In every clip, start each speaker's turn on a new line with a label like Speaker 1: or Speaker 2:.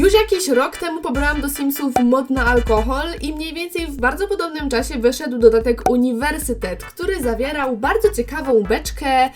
Speaker 1: Już jakiś rok temu pobrałam do Simsów mod na alkohol i mniej więcej w bardzo podobnym czasie wyszedł dodatek Uniwersytet, który zawierał bardzo ciekawą beczkę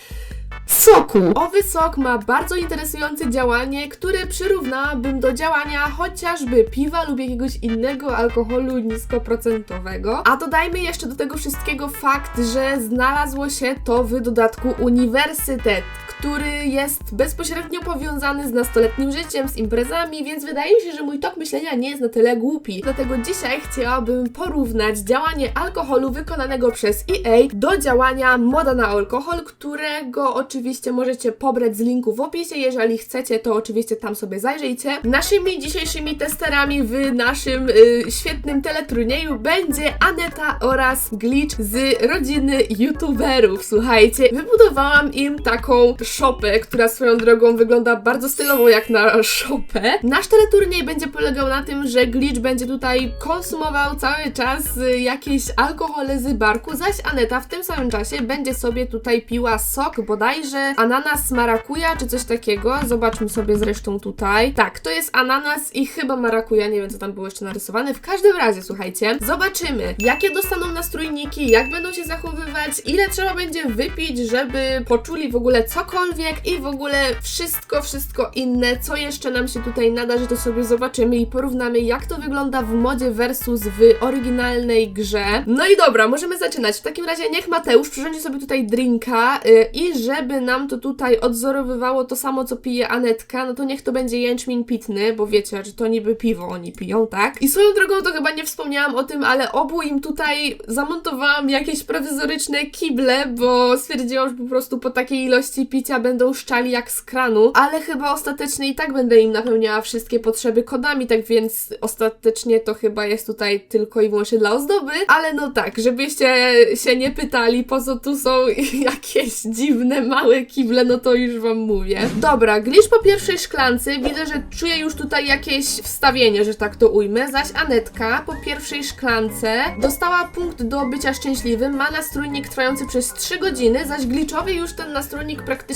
Speaker 1: soku. Owy sok ma bardzo interesujące działanie, które przyrównałabym do działania chociażby piwa lub jakiegoś innego alkoholu niskoprocentowego. A dodajmy jeszcze do tego wszystkiego fakt, że znalazło się to w dodatku Uniwersytet, który jest bezpośrednio powiązany z nastoletnim życiem, z imprezami, więc wydaje mi się, że mój tok myślenia nie jest na tyle głupi. Dlatego dzisiaj chciałabym porównać działanie alkoholu wykonanego przez EA do działania moda na alkohol, którego oczywiście możecie pobrać z linku w opisie. Jeżeli chcecie, to oczywiście tam sobie zajrzyjcie. Naszymi dzisiejszymi testerami w naszym y, świetnym teleturnieju będzie Aneta oraz Glitch z rodziny youtuberów. Słuchajcie, wybudowałam im taką szopę, która swoją drogą wygląda bardzo stylowo jak na szopę. Nasz teleturniej będzie polegał na tym, że Glitch będzie tutaj konsumował cały czas y, jakieś alkohole z barku, zaś Aneta w tym samym czasie będzie sobie tutaj piła sok, bodajże ananas marakuja czy coś takiego. Zobaczmy sobie zresztą tutaj. Tak, to jest ananas i chyba marakuja, nie wiem co tam było jeszcze narysowane. W każdym razie, słuchajcie, zobaczymy, jakie dostaną nastrójniki, jak będą się zachowywać, ile trzeba będzie wypić, żeby poczuli w ogóle cokolwiek i w ogóle wszystko, wszystko inne, co jeszcze nam się tutaj nada, że to sobie zobaczymy i porównamy, jak to wygląda w modzie versus w oryginalnej grze. No i dobra, możemy zaczynać. W takim razie niech Mateusz przyrządzi sobie tutaj drinka yy, i żeby nam to tutaj odzorowywało to samo, co pije Anetka, no to niech to będzie jęczmień pitny, bo wiecie, że to niby piwo oni piją, tak? I swoją drogą to chyba nie wspomniałam o tym, ale obu im tutaj zamontowałam jakieś prowizoryczne kible, bo stwierdziłam, że po prostu po takiej ilości będą szczali jak z kranu, ale chyba ostatecznie i tak będę im napełniała wszystkie potrzeby kodami, tak więc ostatecznie to chyba jest tutaj tylko i wyłącznie dla ozdoby, ale no tak, żebyście się nie pytali, po co tu są jakieś dziwne, małe kible, no to już wam mówię. Dobra, Glisz po pierwszej szklance, widzę, że czuje już tutaj jakieś wstawienie, że tak to ujmę, zaś Anetka po pierwszej szklance dostała punkt do bycia szczęśliwym, ma nastrójnik trwający przez 3 godziny, zaś Gliczowi już ten nastrójnik praktycznie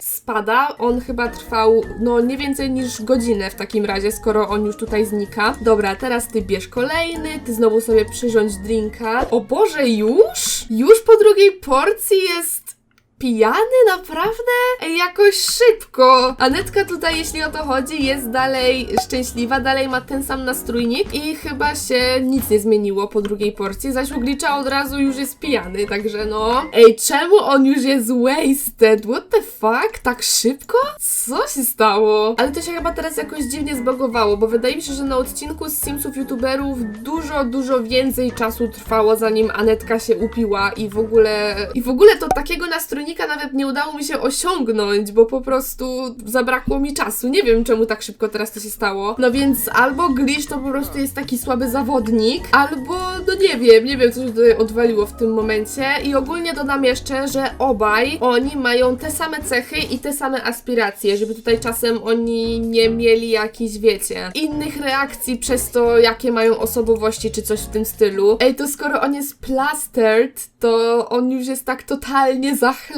Speaker 1: spada, on chyba trwał, no nie więcej niż godzinę w takim razie, skoro on już tutaj znika. Dobra, teraz ty bierz kolejny, ty znowu sobie przyrządź drinka. O Boże, już? Już po drugiej porcji jest pijany? Naprawdę? Jakoś szybko. Anetka tutaj, jeśli o to chodzi, jest dalej szczęśliwa, dalej ma ten sam nastrójnik i chyba się nic nie zmieniło po drugiej porcji, zaś u Glitcha od razu już jest pijany, także no. Ej, czemu on już jest wasted? What the fuck? Tak szybko? Co się stało? Ale to się chyba teraz jakoś dziwnie zbagowało, bo wydaje mi się, że na odcinku z Simsów youtuberów dużo, dużo więcej czasu trwało, zanim Anetka się upiła i w ogóle... I w ogóle to takiego nastrójnika nawet nie udało mi się osiągnąć, bo po prostu zabrakło mi czasu. Nie wiem, czemu tak szybko teraz to się stało. No więc albo Glisz to po prostu jest taki słaby zawodnik, albo no nie wiem, nie wiem, co się tutaj odwaliło w tym momencie. I ogólnie dodam jeszcze, że obaj oni mają te same cechy i te same aspiracje, żeby tutaj czasem oni nie mieli jakichś, wiecie, innych reakcji przez to, jakie mają osobowości czy coś w tym stylu. Ej, to skoro on jest plastered, to on już jest tak totalnie zachlany.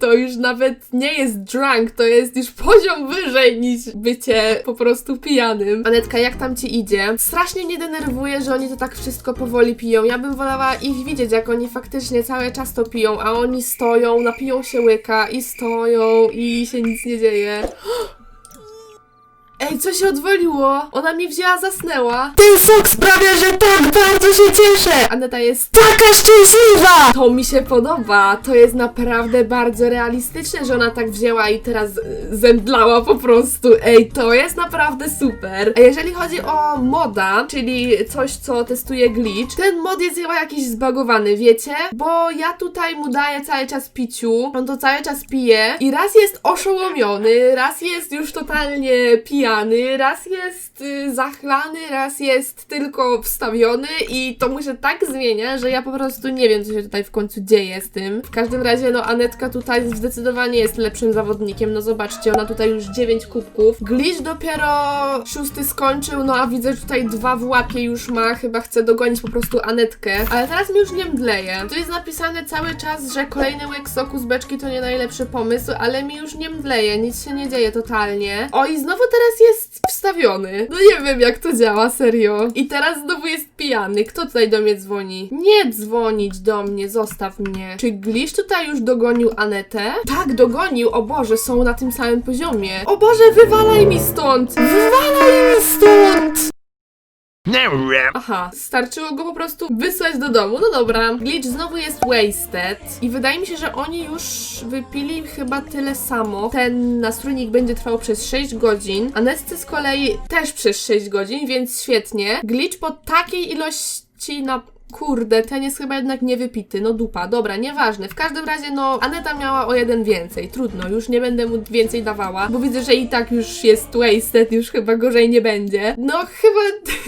Speaker 1: To już nawet nie jest drunk, to jest już poziom wyżej niż bycie po prostu pijanym. Anetka, jak tam ci idzie? Strasznie mnie denerwuje, że oni to tak wszystko powoli piją. Ja bym wolała ich widzieć, jak oni faktycznie cały czas to piją, a oni stoją, napiją się łyka i stoją i się nic nie dzieje. Ej, co się odwaliło? Ona mnie wzięła, zasnęła.
Speaker 2: Ten sok sprawia, że tak bardzo się cieszę!
Speaker 1: Aneta jest
Speaker 2: Taka szczęśliwa!
Speaker 1: To mi się podoba. To jest naprawdę bardzo realistyczne, że ona tak wzięła i teraz y, zemdlała po prostu. Ej, to jest naprawdę super. A jeżeli chodzi o moda, czyli coś, co testuje Glitch, ten mod jest chyba jakiś zbagowany, wiecie? Bo ja tutaj mu daję cały czas piciu, on to cały czas pije i raz jest oszołomiony, raz jest już totalnie pijany, raz jest y, zachlany, raz jest tylko wstawiony i to mu się tak zmienia, że ja po prostu nie wiem, co się tutaj w końcu dzieje z tym. W każdym razie, no, Anetka tutaj zdecydowanie jest lepszym zawodnikiem. No, zobaczcie, ona tutaj już 9 kubków. Glitch dopiero szósty skończył, no a widzę, że tutaj dwa w łapie już ma. Chyba chce dogonić po prostu Anetkę. Ale teraz mi już nie mdleje. Tu jest napisane cały czas, że kolejny łyk soku z beczki to nie najlepszy pomysł, ale mi już nie mdleje. Nic się nie dzieje totalnie. O, i znowu teraz jest wstawiony. No nie wiem jak to działa, serio. I teraz znowu jest pijany. Kto tutaj do mnie dzwoni? Nie dzwonić do mnie, zostaw mnie. Czy Glisz tutaj już dogonił Anetę? Tak, dogonił. O Boże, są na tym samym poziomie. O Boże, wywalaj mi stąd! Wywalaj mi stąd! Aha, starczyło go po prostu wysłać do domu. No dobra. Glitch znowu jest wasted. I wydaje mi się, że oni już wypili chyba tyle samo. Ten nastrójnik będzie trwał przez 6 godzin, a Nesty z kolei też przez 6 godzin, więc świetnie. Glitch po takiej ilości na Kurde, ten jest chyba jednak niewypity, no dupa, dobra, nieważne. W każdym razie, no, Aneta miała o jeden więcej, trudno, już nie będę mu więcej dawała, bo widzę, że i tak już jest wasted, już chyba gorzej nie będzie. No, chyba,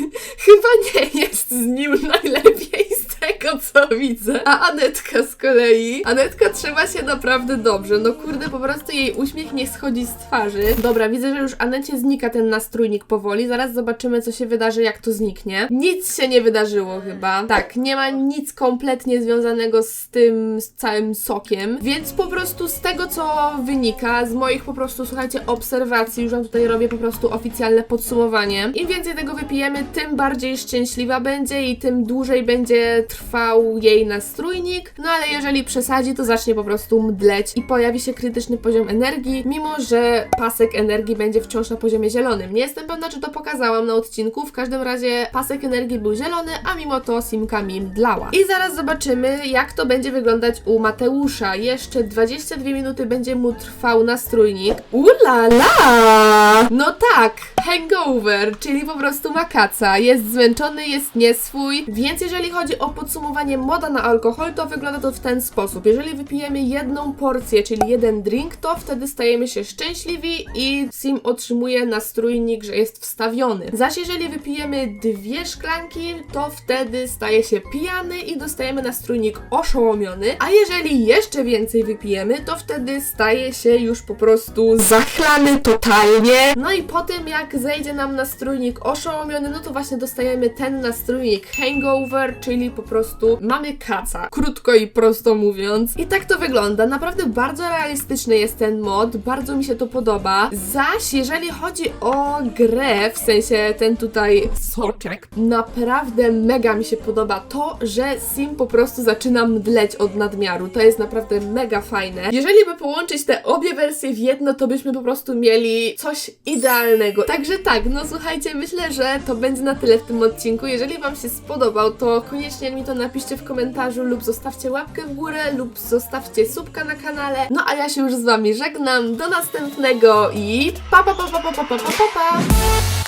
Speaker 1: chyba nie jest z nim najlepiej tego, co widzę. A Anetka z kolei, Anetka trzyma się naprawdę dobrze, no kurde, po prostu jej uśmiech nie schodzi z twarzy. Dobra, widzę, że już Anecie znika ten nastrójnik powoli, zaraz zobaczymy, co się wydarzy, jak to zniknie. Nic się nie wydarzyło chyba. Tak, nie ma nic kompletnie związanego z tym z całym sokiem, więc po prostu z tego, co wynika, z moich po prostu, słuchajcie, obserwacji, już wam tutaj robię po prostu oficjalne podsumowanie. Im więcej tego wypijemy, tym bardziej szczęśliwa będzie i tym dłużej będzie trwał jej nastrójnik. No ale jeżeli przesadzi, to zacznie po prostu mdleć i pojawi się krytyczny poziom energii, mimo że pasek energii będzie wciąż na poziomie zielonym. Nie jestem pewna, czy to pokazałam na odcinku, w każdym razie pasek energii był zielony, a mimo to Simka mi mdlała. I zaraz zobaczymy, jak to będzie wyglądać u Mateusza. Jeszcze 22 minuty będzie mu trwał nastrójnik. Ula la! No tak, hangover, czyli po prostu makaca. Jest zmęczony, jest nieswój, więc jeżeli chodzi o podsumowanie moda na alkohol, to wygląda to w ten sposób. Jeżeli wypijemy jedną porcję, czyli jeden drink, to wtedy stajemy się szczęśliwi i Sim otrzymuje nastrójnik, że jest wstawiony. Zaś jeżeli wypijemy dwie szklanki, to wtedy staje się pijany i dostajemy nastrójnik oszołomiony, a jeżeli jeszcze więcej wypijemy, to wtedy staje się już po prostu
Speaker 2: Zachlany totalnie.
Speaker 1: no i po tym, jak zejdzie nam nastrójnik oszołomiony, no to właśnie dostajemy ten nastrójnik hangover, czyli po prostu mamy kaca. Krótko i prosto mówiąc. I tak to wygląda. Naprawdę bardzo realistyczny jest ten mod, bardzo mi się to podoba. Zaś, jeżeli chodzi o grę, w sensie ten tutaj soczek, naprawdę mega mi się podoba to, że Sim po prostu zaczyna mdleć od nadmiaru. To jest naprawdę mega fajne. Jeżeli by połączyć te obie wersje w jedno, to byśmy po prostu mieli coś idealnego. Także tak, no słuchajcie, myślę, że to będzie na tyle w tym odcinku. Jeżeli Wam się spodobał, to koniecznie mi to napiszcie w komentarzu lub zostawcie łapkę w górę lub zostawcie subka na kanale. No a ja się już z Wami żegnam. Do następnego i pa pa pa pa pa pa pa pa pa! pa.